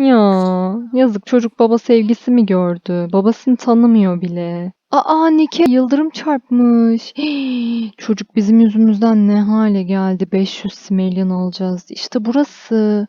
Ya yazık çocuk baba sevgisi mi gördü? Babasını tanımıyor bile. Aa Nike yıldırım çarpmış. Çocuk bizim yüzümüzden ne hale geldi? 500 simelyon alacağız. İşte burası.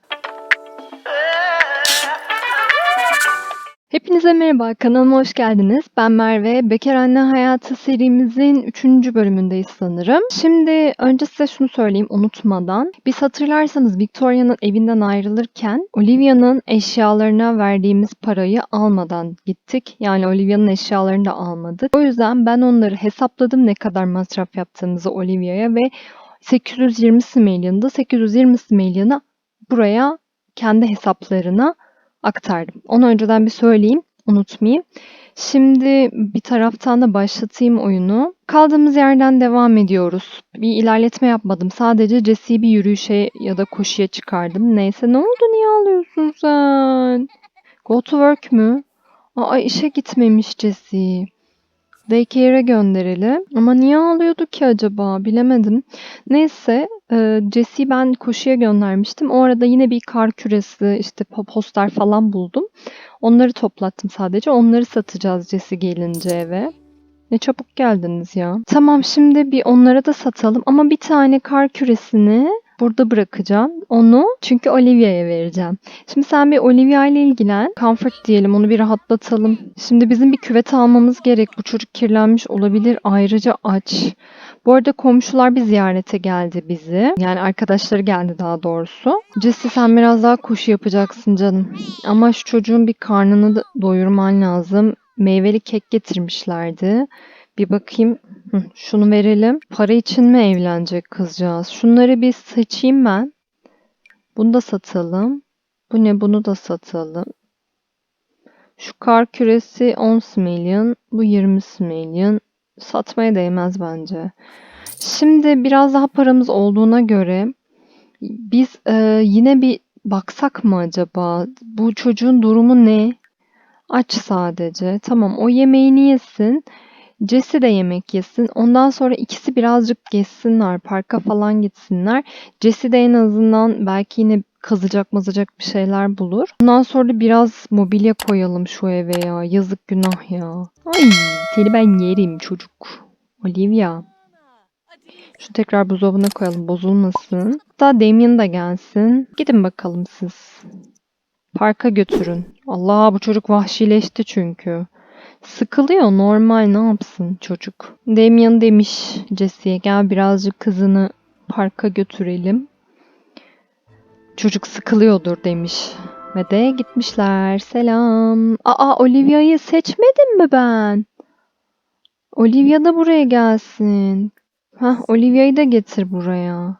Hepinize merhaba, kanalıma hoş geldiniz. Ben Merve. Bekar Anne Hayatı serimizin 3. bölümündeyiz sanırım. Şimdi önce size şunu söyleyeyim unutmadan. Biz hatırlarsanız Victoria'nın evinden ayrılırken Olivia'nın eşyalarına verdiğimiz parayı almadan gittik. Yani Olivia'nın eşyalarını da almadık. O yüzden ben onları hesapladım ne kadar masraf yaptığımızı Olivia'ya ve 820 smilyonda 820 smilyonu buraya kendi hesaplarına aktardım. Onu önceden bir söyleyeyim, unutmayayım. Şimdi bir taraftan da başlatayım oyunu. Kaldığımız yerden devam ediyoruz. Bir ilerletme yapmadım. Sadece Jesse'yi bir yürüyüşe ya da koşuya çıkardım. Neyse ne oldu? Niye ağlıyorsun sen? Go to work mü? Aa işe gitmemiş Jesse. Daycare'e gönderelim. Ama niye ağlıyordu ki acaba? Bilemedim. Neyse e, Jesse'yi ben koşuya göndermiştim. O arada yine bir kar küresi, işte po- poster falan buldum. Onları toplattım sadece. Onları satacağız Jesse gelince eve. Ne çabuk geldiniz ya. Tamam şimdi bir onlara da satalım. Ama bir tane kar küresini burada bırakacağım. Onu çünkü Olivia'ya vereceğim. Şimdi sen bir Olivia ile ilgilen. Comfort diyelim onu bir rahatlatalım. Şimdi bizim bir küvet almamız gerek. Bu çocuk kirlenmiş olabilir. Ayrıca aç. Bu arada komşular bir ziyarete geldi bizi. Yani arkadaşları geldi daha doğrusu. Jesse sen biraz daha koşu yapacaksın canım. Ama şu çocuğun bir karnını doyurman lazım. Meyveli kek getirmişlerdi. Bir bakayım. Hı, şunu verelim. Para için mi evlenecek kızcağız? Şunları bir seçeyim ben. Bunu da satalım. Bu ne? Bunu da satalım. Şu kar küresi 10 milyon. Bu 20 milyon. Satmaya değmez bence. Şimdi biraz daha paramız olduğuna göre biz e, yine bir baksak mı acaba? Bu çocuğun durumu ne? Aç sadece. Tamam o yemeğini yesin. Jesse de yemek yesin. Ondan sonra ikisi birazcık gezsinler. Parka falan gitsinler. Jesse de en azından belki yine kazacak mazacak bir şeyler bulur. Ondan sonra da biraz mobilya koyalım şu eve ya. Yazık günah ya. Ay seni ben yerim çocuk. Olivia. Şu tekrar buzdolabına koyalım bozulmasın. Hatta Damien da gelsin. Gidin bakalım siz. Parka götürün. Allah bu çocuk vahşileşti çünkü. Sıkılıyor normal ne yapsın çocuk. Damien demiş Jesse'ye gel birazcık kızını parka götürelim. Çocuk sıkılıyordur demiş. Ve de gitmişler. Selam. Aa Olivia'yı seçmedim mi ben? Olivia da buraya gelsin. Hah Olivia'yı da getir buraya.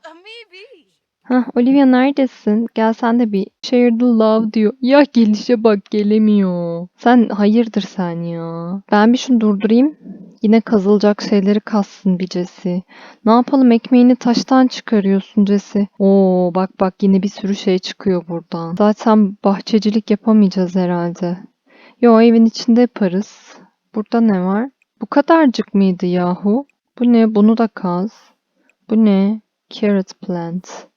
Hah Olivia neredesin? Gel sen de bir share the love diyor. Ya gelişe bak gelemiyor. Sen hayırdır sen ya. Ben bir şunu durdurayım. Yine kazılacak şeyleri kazsın bir Jesse. Ne yapalım ekmeğini taştan çıkarıyorsun Jesse. Oo bak bak yine bir sürü şey çıkıyor buradan. Zaten bahçecilik yapamayacağız herhalde. Yo evin içinde yaparız. Burada ne var? Bu kadarcık mıydı yahu? Bu ne? Bunu da kaz. Bu ne? Carrot plant.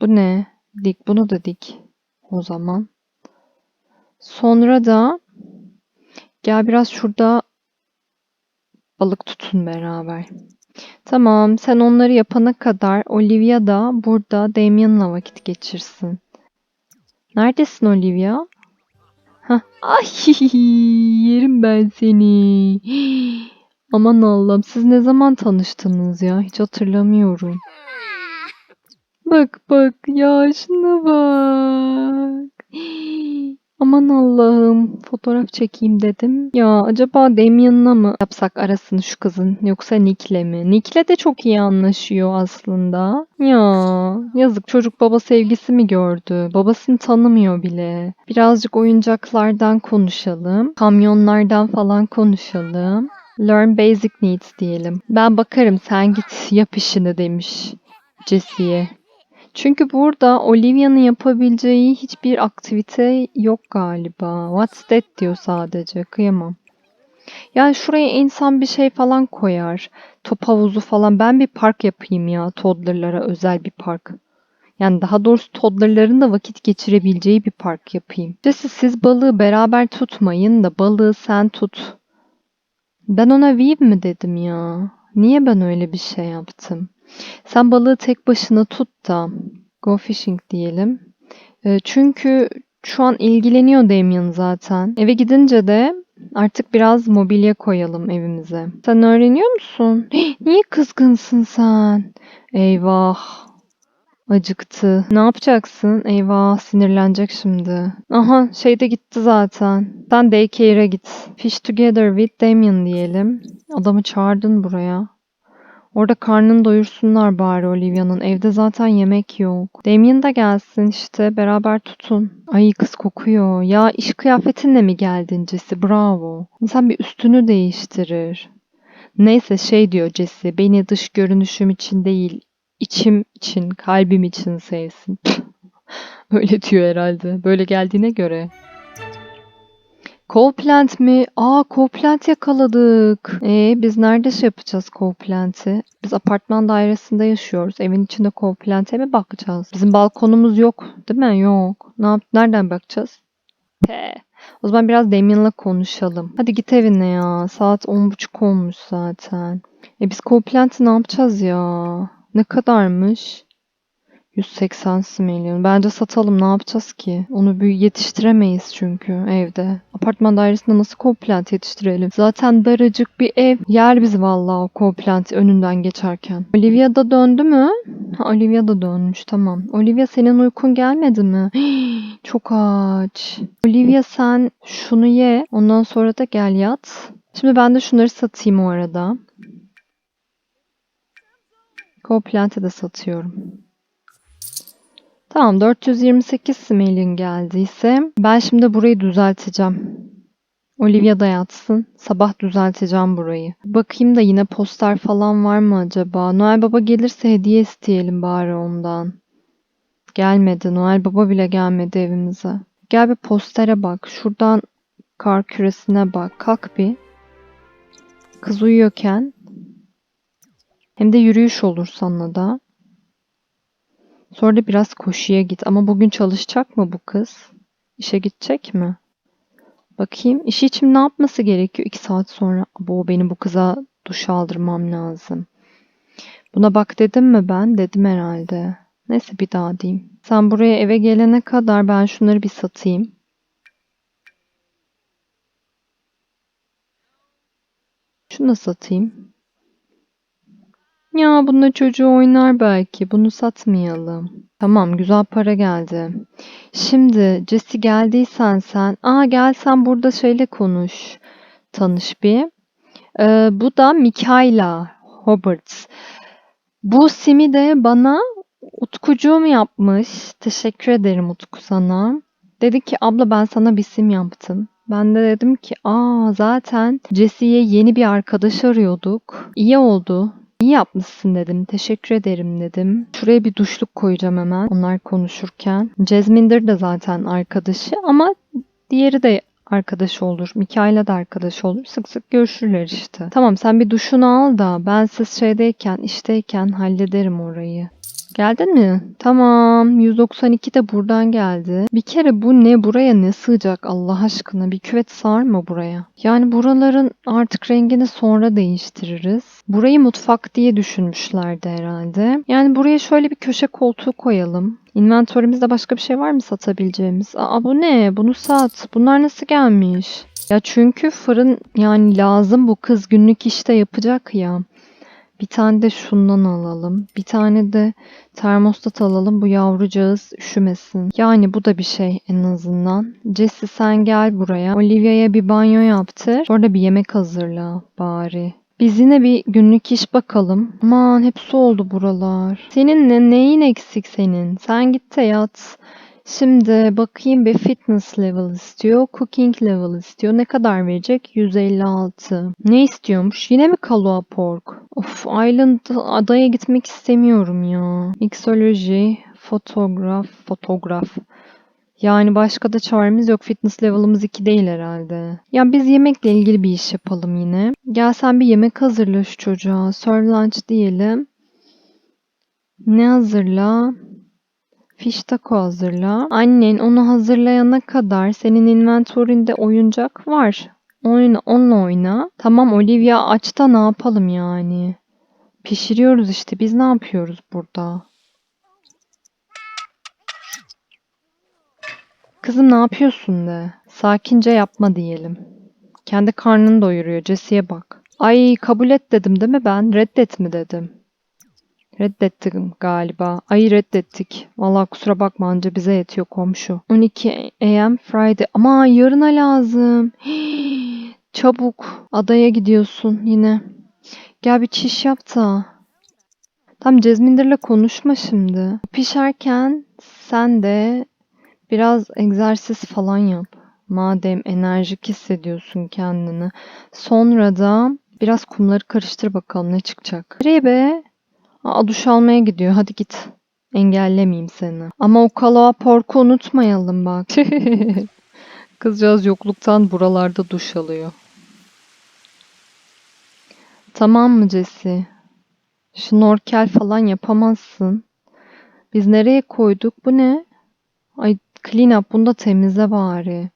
Bu ne? Dik. Bunu da dik. O zaman. Sonra da gel biraz şurada balık tutun beraber. Tamam. Sen onları yapana kadar Olivia da burada Damien'la vakit geçirsin. Neredesin Olivia? Hah. Ay yerim ben seni. Aman Allah'ım siz ne zaman tanıştınız ya? Hiç hatırlamıyorum. Bak bak ya bak. Aman Allah'ım fotoğraf çekeyim dedim. Ya acaba Damien'la mı yapsak arasını şu kızın yoksa Nick'le mi? Nick'le de çok iyi anlaşıyor aslında. Ya yazık çocuk baba sevgisi mi gördü? Babasını tanımıyor bile. Birazcık oyuncaklardan konuşalım. Kamyonlardan falan konuşalım. Learn basic needs diyelim. Ben bakarım sen git yap işini demiş Jesse'ye. Çünkü burada Olivia'nın yapabileceği hiçbir aktivite yok galiba. What's that diyor sadece. Kıyamam. Yani şuraya insan bir şey falan koyar. Top havuzu falan. Ben bir park yapayım ya. Toddler'lara özel bir park. Yani daha doğrusu toddlerların da vakit geçirebileceği bir park yapayım. Jesse siz balığı beraber tutmayın da balığı sen tut. Ben ona weave mi dedim ya? Niye ben öyle bir şey yaptım? Sen balığı tek başına tut da go fishing diyelim. E, çünkü şu an ilgileniyor Damien zaten. Eve gidince de artık biraz mobilya koyalım evimize. Sen öğreniyor musun? Niye kızgınsın sen? Eyvah. Acıktı. Ne yapacaksın? Eyvah sinirlenecek şimdi. Aha şey de gitti zaten. Sen daycare'e git. Fish together with Damien diyelim. Adamı çağırdın buraya. Orada karnını doyursunlar bari Olivia'nın. Evde zaten yemek yok. Damien de gelsin işte. Beraber tutun. Ay kız kokuyor. Ya iş kıyafetinle mi geldin Jesse? Bravo. İnsan bir üstünü değiştirir. Neyse şey diyor Jesse. Beni dış görünüşüm için değil, içim için, kalbim için sevsin. Öyle diyor herhalde. Böyle geldiğine göre. Coal plant mi? Aa coal plant yakaladık. Ee biz nerede şey yapacağız coal plant'i? Biz apartman dairesinde yaşıyoruz. Evin içinde coal plant'e mi bakacağız? Bizim balkonumuz yok değil mi? Yok. Ne yap Nereden bakacağız? He. O zaman biraz Damien'la konuşalım. Hadi git evine ya. Saat 10.30 olmuş zaten. E biz coal plant'i ne yapacağız ya? Ne kadarmış? 180 milyon. Bence satalım. Ne yapacağız ki? Onu bir yetiştiremeyiz çünkü evde. Apartman dairesinde nasıl koplant yetiştirelim? Zaten daracık bir ev. Yer biz vallahi o koplant önünden geçerken. Olivia da döndü mü? Ha, Olivia da dönmüş. Tamam. Olivia senin uykun gelmedi mi? Çok aç. Olivia sen şunu ye. Ondan sonra da gel yat. Şimdi ben de şunları satayım o arada. Coplant'e de satıyorum. Tamam 428 smelin geldiyse ben şimdi burayı düzelteceğim. Olivia da yatsın. Sabah düzelteceğim burayı. Bakayım da yine poster falan var mı acaba? Noel Baba gelirse hediye isteyelim bari ondan. Gelmedi. Noel Baba bile gelmedi evimize. Gel bir postere bak. Şuradan kar küresine bak. Kalk bir. Kız uyuyorken hem de yürüyüş olur sana da. Sonra da biraz koşuya git. Ama bugün çalışacak mı bu kız? İşe gidecek mi? Bakayım. İşi için ne yapması gerekiyor? İki saat sonra. Bu benim bu kıza duş aldırmam lazım. Buna bak dedim mi ben? Dedim herhalde. Neyse bir daha diyeyim. Sen buraya eve gelene kadar ben şunları bir satayım. Şunu da satayım. Ya bununla çocuğu oynar belki. Bunu satmayalım. Tamam güzel para geldi. Şimdi Jesse geldiysen sen. Aa gel sen burada şeyle konuş. Tanış bir. Ee, bu da Mikaela Roberts. Bu simi de bana Utkucuğum yapmış. Teşekkür ederim Utku sana. Dedi ki abla ben sana bir sim yaptım. Ben de dedim ki aa zaten Jesse'ye yeni bir arkadaş arıyorduk. İyi oldu. İyi yapmışsın dedim. Teşekkür ederim dedim. Şuraya bir duşluk koyacağım hemen. Onlar konuşurken. Jasmine'dir de zaten arkadaşı ama diğeri de arkadaş olur. Mikaela da arkadaş olur. Sık sık görüşürler işte. Tamam sen bir duşunu al da ben siz şeydeyken, işteyken hallederim orayı. Geldin mi? Tamam. 192 de buradan geldi. Bir kere bu ne? Buraya ne sığacak Allah aşkına? Bir küvet sığar mı buraya? Yani buraların artık rengini sonra değiştiririz. Burayı mutfak diye düşünmüşlerdi herhalde. Yani buraya şöyle bir köşe koltuğu koyalım. Inventörümüzde başka bir şey var mı satabileceğimiz? Aa bu ne? Bunu sat. Bunlar nasıl gelmiş? Ya çünkü fırın yani lazım bu kız günlük işte yapacak ya. Bir tane de şundan alalım. Bir tane de termostat alalım. Bu yavrucağız üşümesin. Yani bu da bir şey en azından. Jesse sen gel buraya. Olivia'ya bir banyo yaptır. Orada bir yemek hazırla bari. Biz yine bir günlük iş bakalım. Aman hepsi oldu buralar. Senin ne, neyin eksik senin? Sen git de yat. Şimdi bakayım bir fitness level istiyor, cooking level istiyor. Ne kadar verecek? 156. Ne istiyormuş? Yine mi Kalua Pork? Of Island adaya gitmek istemiyorum ya. Mixoloji, fotoğraf, fotoğraf. Yani başka da çaremiz yok. Fitness level'ımız 2 değil herhalde. Ya biz yemekle ilgili bir iş yapalım yine. Gel sen bir yemek hazırla şu çocuğa. Serve lunch diyelim. Ne hazırla? Fiş taco hazırla. Annen onu hazırlayana kadar senin inventorinde oyuncak var. Oyna, onunla oyna. Tamam Olivia aç da ne yapalım yani? Pişiriyoruz işte. Biz ne yapıyoruz burada? Kızım ne yapıyorsun de? Sakince yapma diyelim. Kendi karnını doyuruyor. Jesse'ye bak. Ay kabul et dedim değil mi ben? Reddet mi dedim? Reddettim galiba. Ay reddettik. Vallahi kusura bakma anca bize yetiyor komşu. 12 AM Friday. Ama yarına lazım. Çabuk. Adaya gidiyorsun yine. Gel bir çiş yap da. Tam Cezmindir'le konuşma şimdi. Pişerken sen de biraz egzersiz falan yap. Madem enerjik hissediyorsun kendini. Sonra da biraz kumları karıştır bakalım ne çıkacak. Nereye be? Aa, duş almaya gidiyor. Hadi git. Engellemeyeyim seni. Ama o kalağa porku unutmayalım bak. Kızcağız yokluktan buralarda duş alıyor. Tamam mı Jesse? Şnorkel falan yapamazsın. Biz nereye koyduk? Bu ne? Ay clean up bunu da temizle bari.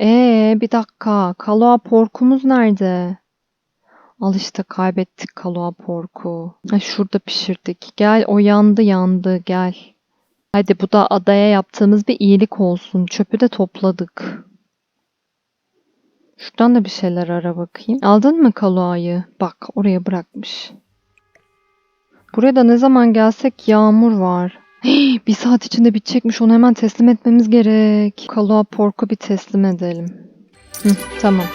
Ee bir dakika. Kaloa porkumuz nerede? Al işte kaybettik kaloa porku. Ay şurada pişirdik. Gel o yandı yandı gel. Hadi bu da adaya yaptığımız bir iyilik olsun. Çöpü de topladık. Şuradan da bir şeyler ara bakayım. Aldın mı kaloayı? Bak oraya bırakmış. Buraya da ne zaman gelsek yağmur var. Bir saat içinde bitecekmiş. Onu hemen teslim etmemiz gerek. Kaloa porku bir teslim edelim. Hı, tamam.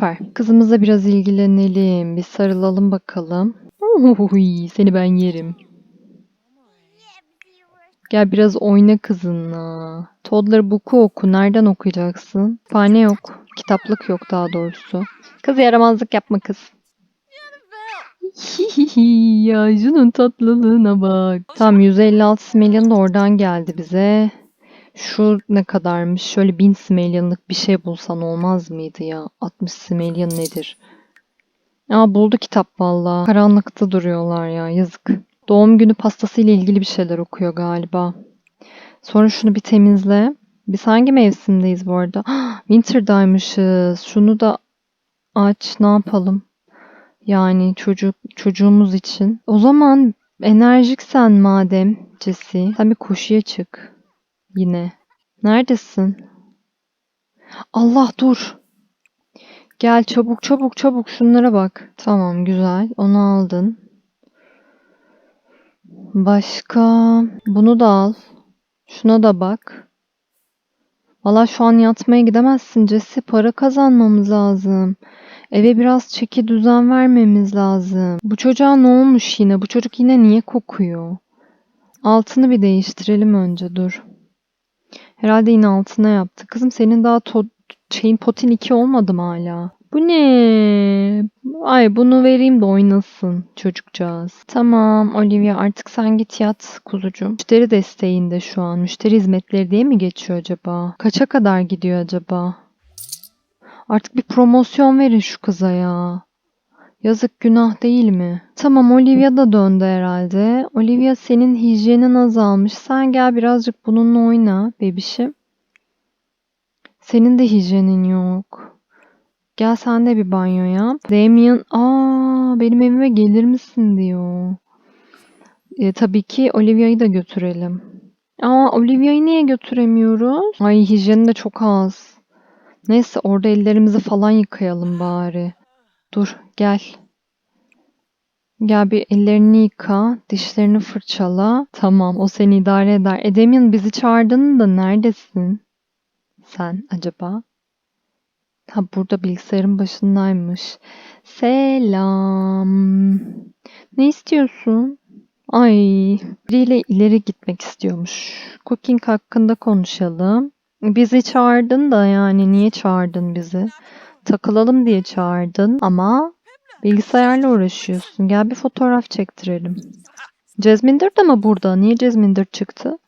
Süper. Kızımızla biraz ilgilenelim. Bir sarılalım bakalım. Uy, seni ben yerim. Gel biraz oyna kızınla. Toddler book'u oku. Nereden okuyacaksın? Kütüphane yok. Kitaplık yok daha doğrusu. Kız yaramazlık yapma kız. Ya şunun tatlılığına bak. Tamam 156 Smellion da oradan geldi bize. Şu ne kadarmış? Şöyle 1000 Smellion'lık bir şey bulsan olmaz mıydı ya? 60 Smellion nedir? Aa buldu kitap valla. Karanlıkta duruyorlar ya yazık. Doğum günü pastası ile ilgili bir şeyler okuyor galiba. Sonra şunu bir temizle. Biz hangi mevsimdeyiz bu arada? Winter'daymışız. Şunu da aç. Ne yapalım? Yani çocuk çocuğumuz için. O zaman enerjiksen madem Jesse, sen bir koşuya çık. Yine. Neredesin? Allah dur. Gel çabuk çabuk çabuk şunlara bak. Tamam güzel. Onu aldın. Başka. Bunu da al. Şuna da bak. Valla şu an yatmaya gidemezsin Jesse. Para kazanmamız lazım. Eve biraz çeki düzen vermemiz lazım. Bu çocuğa ne olmuş yine? Bu çocuk yine niye kokuyor? Altını bir değiştirelim önce dur. Herhalde yine altına yaptı. Kızım senin daha to şeyin potin 2 olmadı mı hala? Bu ne? Ay bunu vereyim de oynasın çocukcağız. Tamam Olivia artık sen git yat kuzucuğum. Müşteri desteğinde şu an. Müşteri hizmetleri diye mi geçiyor acaba? Kaça kadar gidiyor acaba? Artık bir promosyon verin şu kıza ya. Yazık günah değil mi? Tamam Olivia da döndü herhalde. Olivia senin hijyenin azalmış. Sen gel birazcık bununla oyna bebişim. Senin de hijyenin yok. Gel sen de bir banyo yap. Damien, aa benim evime gelir misin diyor. E, tabii ki Olivia'yı da götürelim. Aa Olivia'yı niye götüremiyoruz? Ay hijyeni de çok az. Neyse orada ellerimizi falan yıkayalım bari. Dur gel. Gel bir ellerini yıka, dişlerini fırçala. Tamam o seni idare eder. E Damien bizi çağırdın da neredesin? Sen acaba? Ha burada bilgisayarın başındaymış. Selam. Ne istiyorsun? Ay, biriyle ileri gitmek istiyormuş. Cooking hakkında konuşalım. Bizi çağırdın da yani niye çağırdın bizi? Takılalım diye çağırdın ama bilgisayarla uğraşıyorsun. Gel bir fotoğraf çektirelim. Jasminder de mi burada? Niye Jasminder çıktı?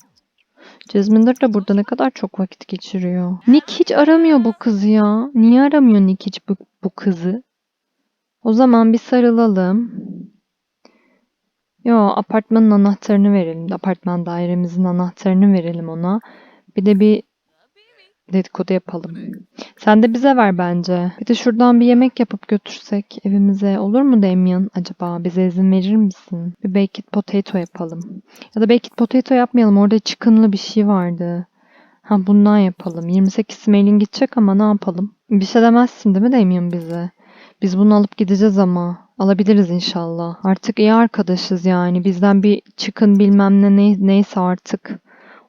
Jasminder de burada ne kadar çok vakit geçiriyor. Nick hiç aramıyor bu kızı ya. Niye aramıyor Nick hiç bu, bu kızı? O zaman bir sarılalım. Yo apartmanın anahtarını verelim. Apartman dairemizin anahtarını verelim ona. Bir de bir dedikodu yapalım. Sen de bize ver bence. Bir de şuradan bir yemek yapıp götürsek evimize olur mu Damien acaba? Bize izin verir misin? Bir baked potato yapalım. Ya da baked potato yapmayalım. Orada çıkınlı bir şey vardı. Ha bundan yapalım. 28 mailin gidecek ama ne yapalım? Bir şey demezsin değil mi Damien bize? Biz bunu alıp gideceğiz ama. Alabiliriz inşallah. Artık iyi arkadaşız yani. Bizden bir çıkın bilmem ne ney- neyse artık.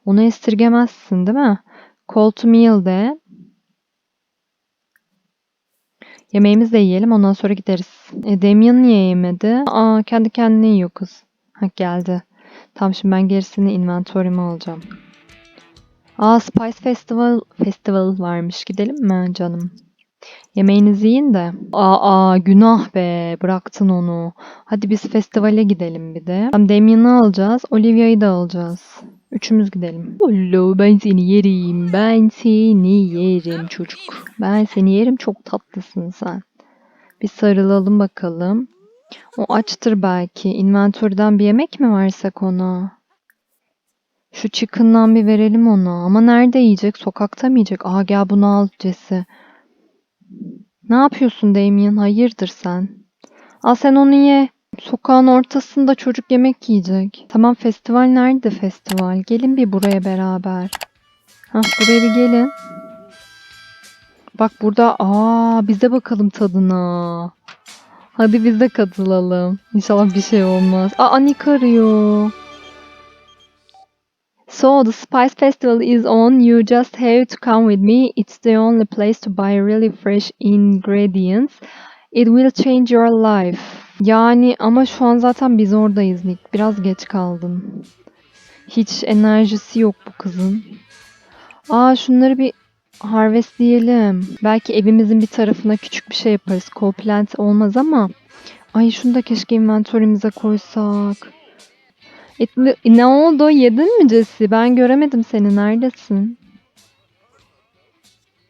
Onu estirgemezsin değil mi? Call to meal de. Yemeğimizi de yiyelim ondan sonra gideriz. E, Damien niye yemedi? Aa kendi kendine yiyor kız. Ha geldi. Tamam şimdi ben gerisini inventory'ime alacağım. Aa Spice Festival Festival varmış. Gidelim mi canım? Yemeğinizi yiyin de. Aa, aa günah be. Bıraktın onu. Hadi biz festivale gidelim bir de. Tam Damien'i alacağız. Olivia'yı da alacağız. Üçümüz gidelim. Ollo ben seni yerim. Ben seni yerim çocuk. Ben seni yerim. Çok tatlısın sen. Bir sarılalım bakalım. O açtır belki. Inventory'den bir yemek mi versek ona? Şu chicken'dan bir verelim ona. Ama nerede yiyecek? Sokakta mı yiyecek? Aa gel bunu al Jesse. Ne yapıyorsun Damien? Hayırdır sen? Al sen onu ye. Sokağın ortasında çocuk yemek yiyecek. Tamam festival nerede festival? Gelin bir buraya beraber. Hah buraya bir gelin. Bak burada aa biz de bakalım tadına. Hadi biz de katılalım. İnşallah bir şey olmaz. Aa Nick arıyor. So the Spice Festival is on. You just have to come with me. It's the only place to buy really fresh ingredients. It will change your life. Yani ama şu an zaten biz oradayız Nick. Biraz geç kaldın. Hiç enerjisi yok bu kızın. Aa şunları bir harvestleyelim. Belki evimizin bir tarafına küçük bir şey yaparız. Co-plant olmaz ama. Ay şunu da keşke inventory'mize koysak. Etli- ne oldu? Yedin mi Jesse? Ben göremedim seni. Neredesin?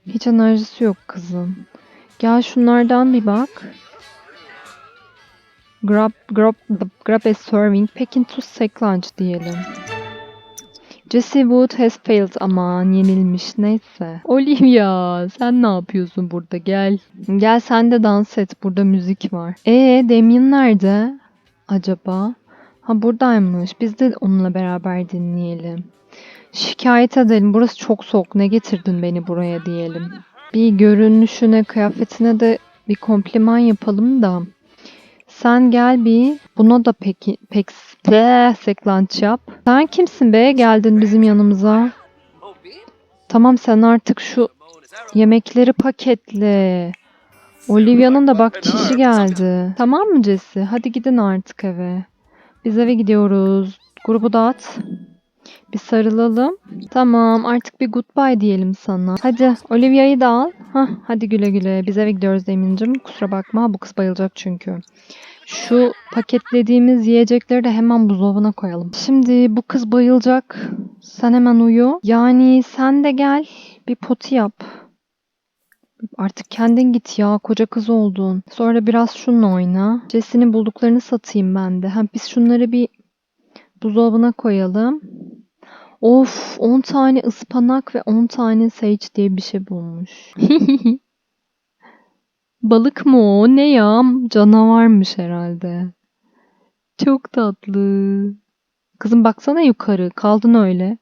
Hiç enerjisi yok kızın. Gel şunlardan bir bak. Grab, grab, grab a serving. Pack into sack lunch diyelim. Jesse Wood has failed. Aman yenilmiş. Neyse. Olivia sen ne yapıyorsun burada? Gel. Gel sen de dans et. Burada müzik var. Ee Damien nerede? Acaba? Ha buradaymış. Biz de onunla beraber dinleyelim. Şikayet edelim. Burası çok soğuk. Ne getirdin beni buraya diyelim. Bir görünüşüne, kıyafetine de bir kompliman yapalım da. Sen gel bir buna da peki pek pe, seklanç yap. Sen kimsin be? Geldin bizim yanımıza. Tamam sen artık şu yemekleri paketle. Olivia'nın da bak çişi geldi. Tamam mı Jesse? Hadi gidin artık eve. Biz eve gidiyoruz. Grubu dağıt. Bir sarılalım. Tamam artık bir goodbye diyelim sana. Hadi Olivia'yı da al. Hah, hadi güle güle. Biz eve gidiyoruz Demin'cim. Kusura bakma bu kız bayılacak çünkü. Şu paketlediğimiz yiyecekleri de hemen buzdolabına koyalım. Şimdi bu kız bayılacak. Sen hemen uyu. Yani sen de gel bir poti yap. Artık kendin git ya koca kız oldun. Sonra biraz şununla oyna. Jesse'nin bulduklarını satayım ben de. Hem biz şunları bir buzdolabına koyalım. Of 10 tane ıspanak ve 10 tane sage diye bir şey bulmuş. Balık mı o? Ne ya? Canavarmış herhalde. Çok tatlı. Kızım baksana yukarı. Kaldın öyle.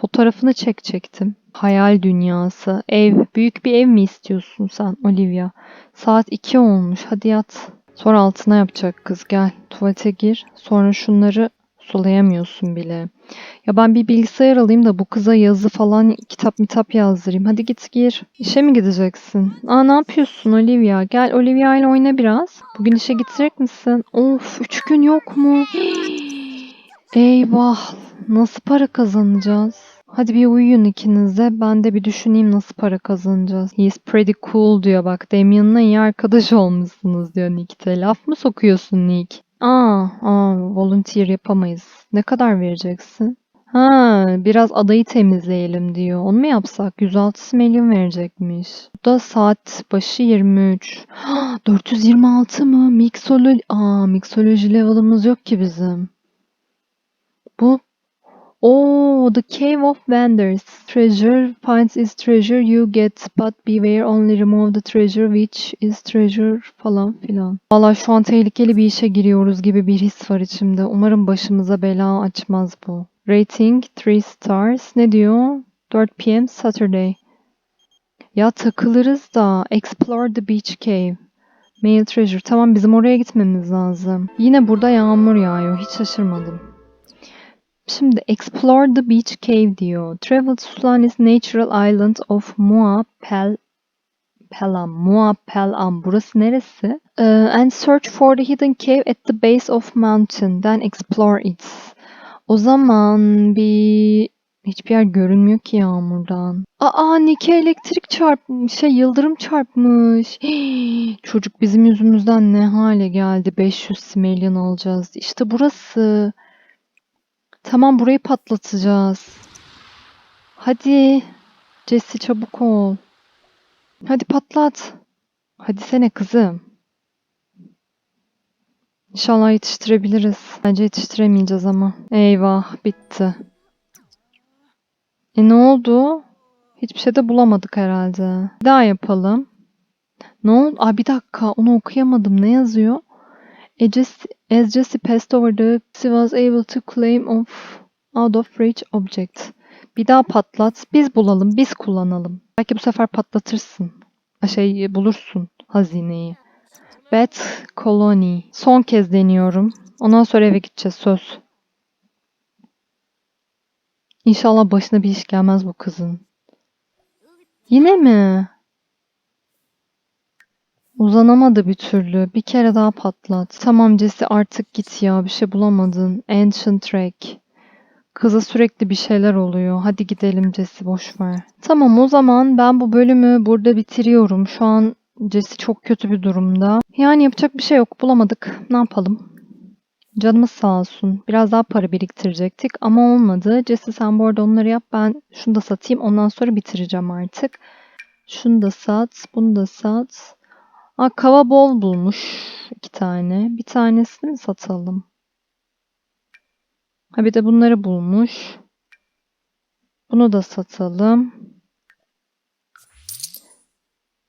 Fotoğrafını çekecektim. Hayal dünyası. Ev. Büyük bir ev mi istiyorsun sen Olivia? Saat 2 olmuş. Hadi yat. Sonra altına yapacak kız. Gel tuvalete gir. Sonra şunları sulayamıyorsun bile. Ya ben bir bilgisayar alayım da bu kıza yazı falan kitap mitap yazdırayım. Hadi git gir. İşe mi gideceksin? Aa ne yapıyorsun Olivia? Gel Olivia ile oyna biraz. Bugün işe gidecek misin? Of üç gün yok mu? Eyvah. Nasıl para kazanacağız? Hadi bir uyuyun ikiniz de. Ben de bir düşüneyim nasıl para kazanacağız. He's pretty cool diyor bak. Damien'la iyi arkadaş olmuşsunuz diyor Nick'te. Laf mı sokuyorsun Nick? Aa, aa, volunteer yapamayız. Ne kadar vereceksin? Ha, biraz adayı temizleyelim diyor. Onu mu yapsak? 106 milyon verecekmiş. Bu da saat başı 23. 426 mı? Mixoloji... Aa, mixoloji level'ımız yok ki bizim. Bu Oh, the Cave of Wonders. Treasure finds its treasure you get but beware only remove the treasure which is treasure falan filan. Valla şu an tehlikeli bir işe giriyoruz gibi bir his var içimde. Umarım başımıza bela açmaz bu. Rating 3 stars. Ne diyor? 4 p.m. Saturday. Ya takılırız da. Explore the beach cave. Mail treasure. Tamam bizim oraya gitmemiz lazım. Yine burada yağmur yağıyor. Hiç şaşırmadım. Şimdi explore the beach cave diyor. Travel to Sulani's natural island of Mua Pel Pelam. Mua Pelam. Burası neresi? Uh, and search for the hidden cave at the base of mountain. Then explore it. O zaman bir hiçbir yer görünmüyor ki yağmurdan. Aa Nike elektrik çarpmış. Şey yıldırım çarpmış. Çocuk bizim yüzümüzden ne hale geldi. 500 simelyan alacağız. İşte burası. Tamam burayı patlatacağız. Hadi. Jesse çabuk ol. Hadi patlat. Hadi sene kızım. İnşallah yetiştirebiliriz. Bence yetiştiremeyeceğiz ama. Eyvah bitti. E ne oldu? Hiçbir şey de bulamadık herhalde. Bir daha yapalım. Ne oldu? Aa bir dakika onu okuyamadım. Ne yazıyor? As Jesse, as Jesse passed over the she was able to claim of out of reach object. Bir daha patlat. Biz bulalım. Biz kullanalım. Belki bu sefer patlatırsın. Şey bulursun hazineyi. Bat Colony. Son kez deniyorum. Ondan sonra eve gideceğiz söz. İnşallah başına bir iş gelmez bu kızın. Yine mi? Uzanamadı bir türlü. Bir kere daha patlat. Tamam Jesse artık git ya. Bir şey bulamadın. Ancient Track. Kıza sürekli bir şeyler oluyor. Hadi gidelim Jesse boş ver. Tamam o zaman ben bu bölümü burada bitiriyorum. Şu an Jesse çok kötü bir durumda. Yani yapacak bir şey yok. Bulamadık. Ne yapalım? Canımız sağ olsun. Biraz daha para biriktirecektik ama olmadı. Jesse sen bu arada onları yap. Ben şunu da satayım. Ondan sonra bitireceğim artık. Şunu da sat. Bunu da sat. Aa, kava bol bulmuş. iki tane. Bir tanesini mi satalım? Ha bir de bunları bulmuş. Bunu da satalım.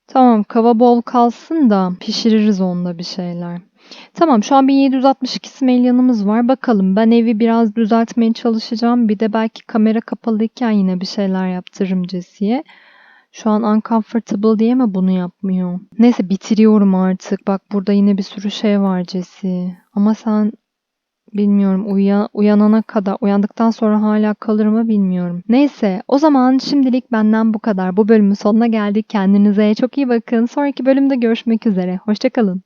Tamam kava bol kalsın da pişiririz onda bir şeyler. Tamam şu an 1762 simelyanımız var. Bakalım ben evi biraz düzeltmeye çalışacağım. Bir de belki kamera kapalıyken yine bir şeyler yaptırırım Jesse'ye. Şu an uncomfortable diye mi bunu yapmıyor? Neyse bitiriyorum artık. Bak burada yine bir sürü şey var Jesse. Ama sen bilmiyorum uya, uyanana kadar uyandıktan sonra hala kalır mı bilmiyorum. Neyse o zaman şimdilik benden bu kadar. Bu bölümün sonuna geldik. Kendinize çok iyi bakın. Sonraki bölümde görüşmek üzere. Hoşçakalın.